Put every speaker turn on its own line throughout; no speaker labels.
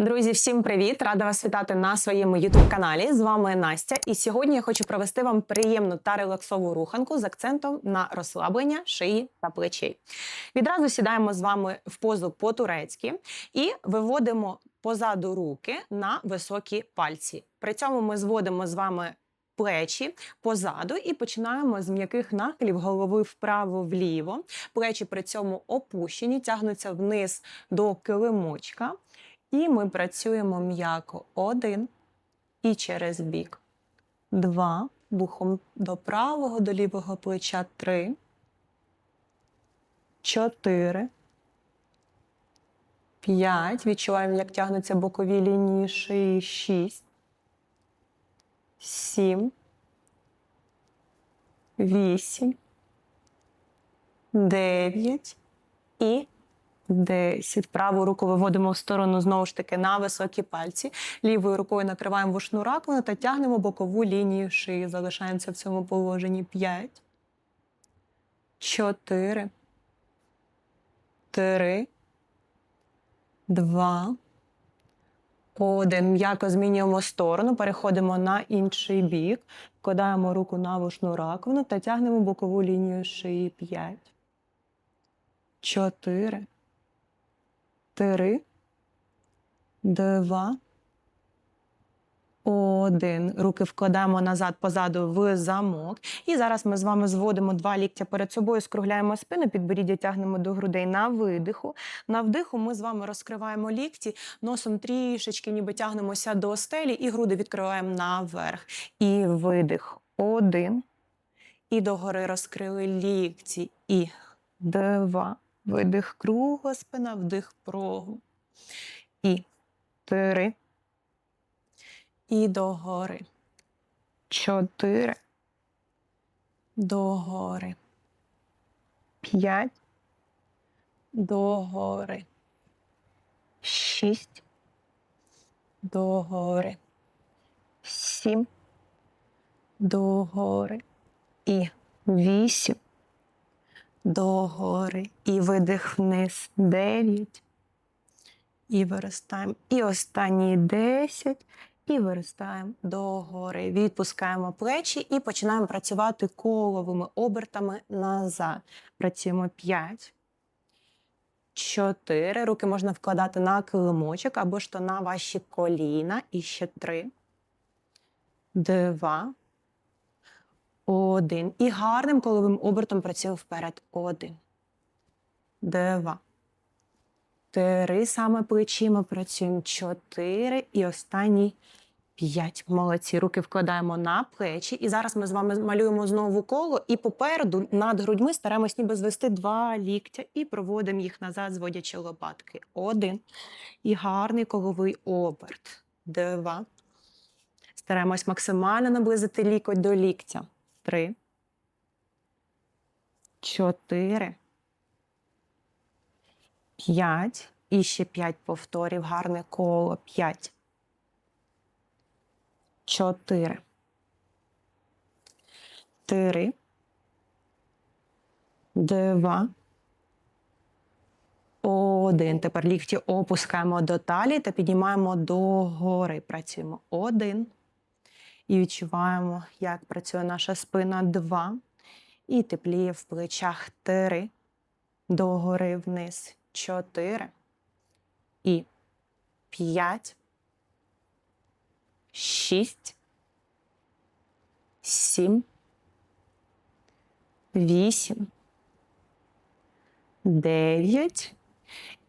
Друзі, всім привіт! Рада вас вітати на своєму youtube каналі. З вами Настя. І сьогодні я хочу провести вам приємну та релаксову руханку з акцентом на розслаблення шиї та плечей. Відразу сідаємо з вами в позу по-турецьки і виводимо позаду руки на високі пальці. При цьому ми зводимо з вами плечі позаду і починаємо з м'яких нахилів голови вправо-вліво. Плечі при цьому опущені, тягнуться вниз до килимочка. І ми працюємо м'яко. Один. І через бік. Два. Бухом до правого, до лівого плеча. Три. Чотири. П'ять. Відчуваємо, як тягнуться бокові лінії шиї. Шість. Сім. Вісім. Дев'ять. І 10. Праву руку виводимо в сторону знову ж таки на високі пальці. Лівою рукою накриваємо вушну раковину та тягнемо бокову лінію шиї. Залишаємося в цьому положенні 5, 4, 3, 2, 1. М'яко змінюємо сторону, переходимо на інший бік, вкладаємо руку на вушну раковину та тягнемо бокову лінію шиї 5, 4, Три, два, один. Руки вкладаємо назад позаду в замок. І зараз ми з вами зводимо два ліктя перед собою, скругляємо спину, підборіддя тягнемо до грудей на видиху. На вдиху ми з вами розкриваємо лікті, носом трішечки, ніби тягнемося до стелі, і груди відкриваємо наверх. І видих. Один. І догори розкрили лікті. І два. Видих кругла спина, вдих прогу. І три. І догори. Чотири. Догори. П'ять. Догори. Шість. Догори. Сім. Догори. І вісім догори. І видих вниз 9. І виростаємо. І останні 10. І виростаємо догори. Відпускаємо плечі і починаємо працювати коловими обертами назад. Працюємо 5. 4. Руки можна вкладати на килимочок або ж то на ваші коліна. І ще 3. 2. Один. І гарним коловим обертом працюємо вперед. Один. Два. Три. Саме плечима працюємо. Чотири. І останній п'ять. Молодці. Руки вкладаємо на плечі. І зараз ми з вами малюємо знову коло. І попереду над грудьми стараємось ніби звести два ліктя і проводимо їх назад, зводячи лопатки. Один. І гарний коловий оберт. Два. Стараємось максимально наблизити лікоть до ліктя три, чотири, п'ять. І ще п'ять повторів. Гарне коло. П'ять. Чотири. Три. Два. Один. Тепер лікті опускаємо до талії та піднімаємо догори. Працюємо. Один. І відчуваємо, як працює наша спина. Два. І тепліє в плечах три. Догори вниз. Чотири. І п'ять. Шість. Сім. Вісім. Дев'ять.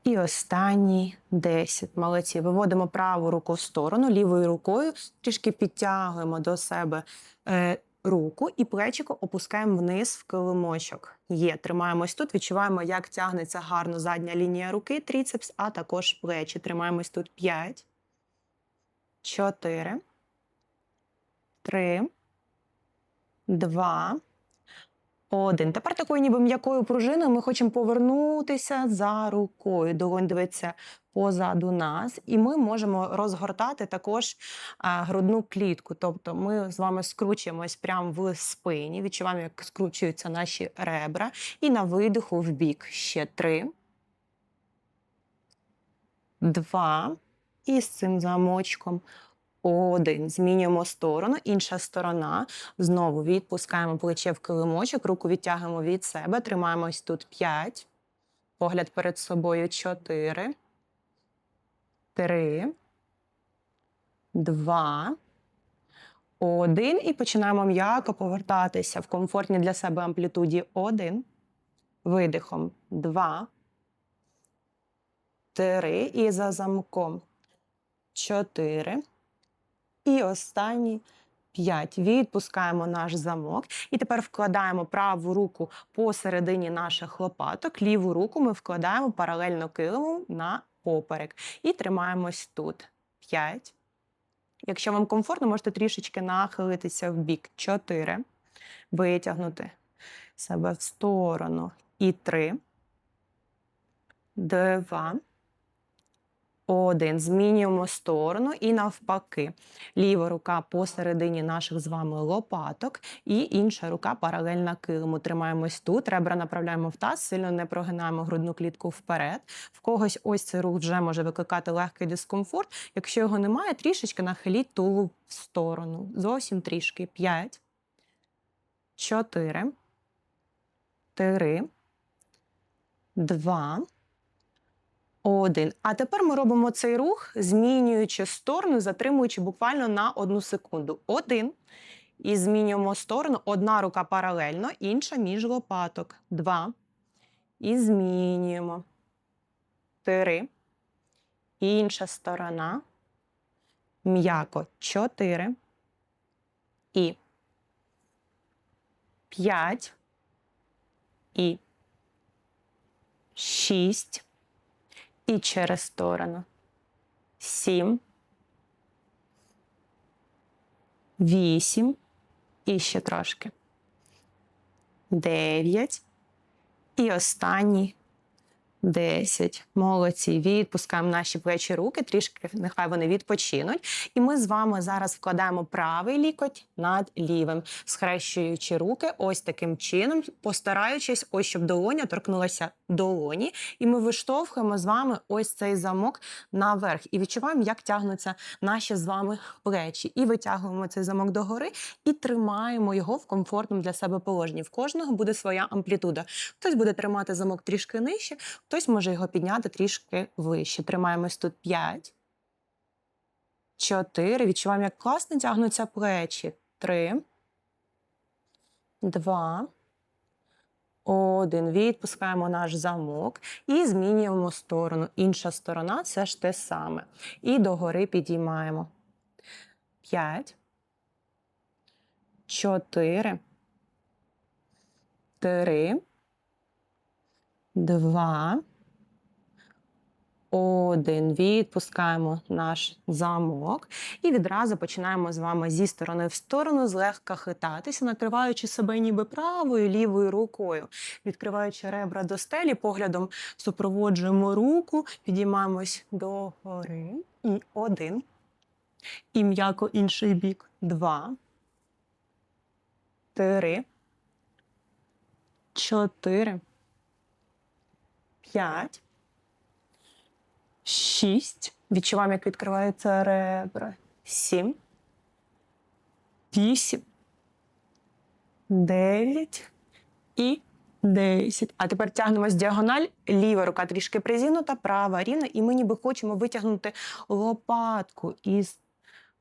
І останні 10. Молодці. Виводимо праву руку в сторону, лівою рукою трішки підтягуємо до себе е, руку і плечико опускаємо вниз в килимочок. Є, тримаємось тут, відчуваємо, як тягнеться гарно задня лінія руки, тріцепс, а також плечі. Тримаємось тут 5, 4, 3, 2, один. Тепер такою ніби м'якою пружиною ми хочемо повернутися за рукою. Долонь дивиться позаду нас, і ми можемо розгортати також грудну клітку. Тобто ми з вами скручуємось прямо в спині, відчуваємо, як скручуються наші ребра. І на видиху в бік ще три. Два. І з цим замочком. Один. Змінюємо сторону. Інша сторона. Знову відпускаємо плече в килимочок, руку відтягуємо від себе. Тримаємось тут 5. Погляд перед собою 4. 3. 2. Один. І починаємо м'яко повертатися в комфортній для себе амплітуді. Один. Видихом. Два. Три. І за замком. Чотири. І останній. П'ять. Відпускаємо наш замок. І тепер вкладаємо праву руку посередині наших лопаток. Ліву руку ми вкладаємо паралельно килиму на поперек. І тримаємось тут. П'ять. Якщо вам комфортно, можете трішечки нахилитися в бік. Чотири. Витягнути себе в сторону. І три. Два. Один. Змінюємо сторону і навпаки. Ліва рука посередині наших з вами лопаток, і інша рука паралельна килиму. Тримаємось тут, ребра направляємо в таз, сильно не прогинаємо грудну клітку вперед. В когось ось цей рух вже може викликати легкий дискомфорт. Якщо його немає, трішечки нахиліть тулуб в сторону. Зовсім трішки. П'ять, чотири, три, два. Один. А тепер ми робимо цей рух, змінюючи сторону, затримуючи буквально на одну секунду. Один. І змінюємо сторону. Одна рука паралельно, інша між лопаток. Два. І змінюємо. Три. Інша сторона. М'яко. Чотири. І. П'ять. І. Шість. І через сторону. Сім. Вісім. І ще трошки. Дев'ять. І останній. Десять. Молодці. Відпускаємо наші плечі руки, трішки нехай вони відпочинуть. І ми з вами зараз вкладаємо правий лікоть над лівим, схрещуючи руки ось таким чином, постараючись, ось щоб долоня торкнулася долоні. І ми виштовхуємо з вами ось цей замок наверх. І відчуваємо, як тягнуться наші з вами плечі. І витягуємо цей замок догори і тримаємо його в комфортному для себе положенні. В кожного буде своя амплітуда. Хтось буде тримати замок трішки нижче. Хтось може його підняти трішки вище. Тримаємось тут 5. 4. Відчуваємо, як класно тягнуться плечі. 3. 2. 1. Відпускаємо наш замок і змінюємо сторону. Інша сторона це ж те саме. І догори підіймаємо. 5. 4. 3. Два. Один. Відпускаємо наш замок. І відразу починаємо з вами зі сторони в сторону, злегка хитатися, накриваючи себе ніби правою, лівою рукою. Відкриваючи ребра до стелі, поглядом супроводжуємо руку, підіймаємось до гори. І один. І м'яко інший бік. Два. Три. Чотири. П'ять. Шість. Відчуваємо, як відкриваються ребра. Сім. Вісім. Дев'ять. І десять. А тепер тягнемось діагональ. Ліва рука трішки призігнута, права рівна. І ми ніби хочемо витягнути лопатку із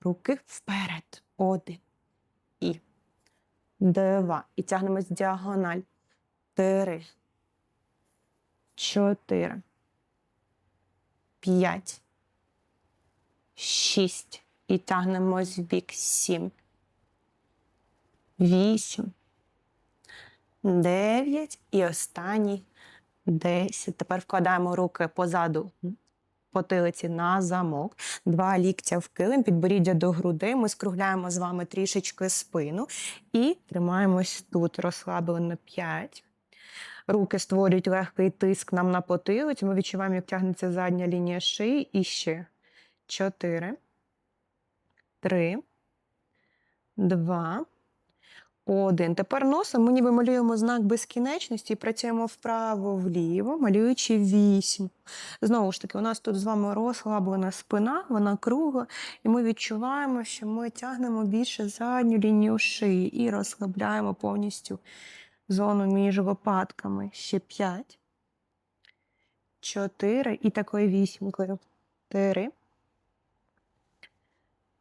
руки вперед. Один. І два. І тягнемось діагональ. Три чотири, п'ять, шість. І тягнемось в бік сім. Вісім. Дев'ять. І останній десять. Тепер вкладаємо руки позаду потилиці на замок. Два ліктя в килим, підборіддя до грудей. Ми скругляємо з вами трішечки спину і тримаємось тут. Розслаблено п'ять. Руки створюють легкий тиск нам на потилицю. Ми відчуваємо, як тягнеться задня лінія шиї. І ще. Чотири. Три. Два. Один. Тепер носом ми ніби малюємо знак безкінечності і працюємо вправо-вліво, малюючи вісім. Знову ж таки, у нас тут з вами розслаблена спина, вона кругла, і ми відчуваємо, що ми тягнемо більше задню лінію шиї і розслабляємо повністю зону між лопатками. Ще п'ять. Чотири. І такою вісімкою. Три.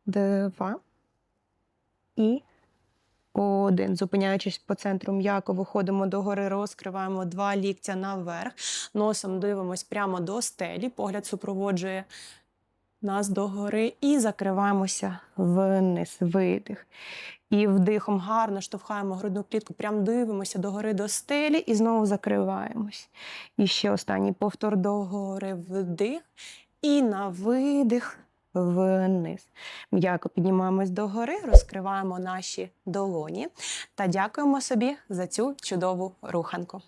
Два. І один. Зупиняючись по центру м'яко, виходимо догори, розкриваємо два ліктя наверх. Носом дивимось прямо до стелі. Погляд супроводжує нас догори і закриваємося вниз. Видих. І вдихом гарно штовхаємо грудну клітку, прям дивимося догори до стелі і знову закриваємось. І ще останній повтор догори вдих. І на видих вниз. М'яко піднімаємось догори, розкриваємо наші долоні та дякуємо собі за цю чудову руханку.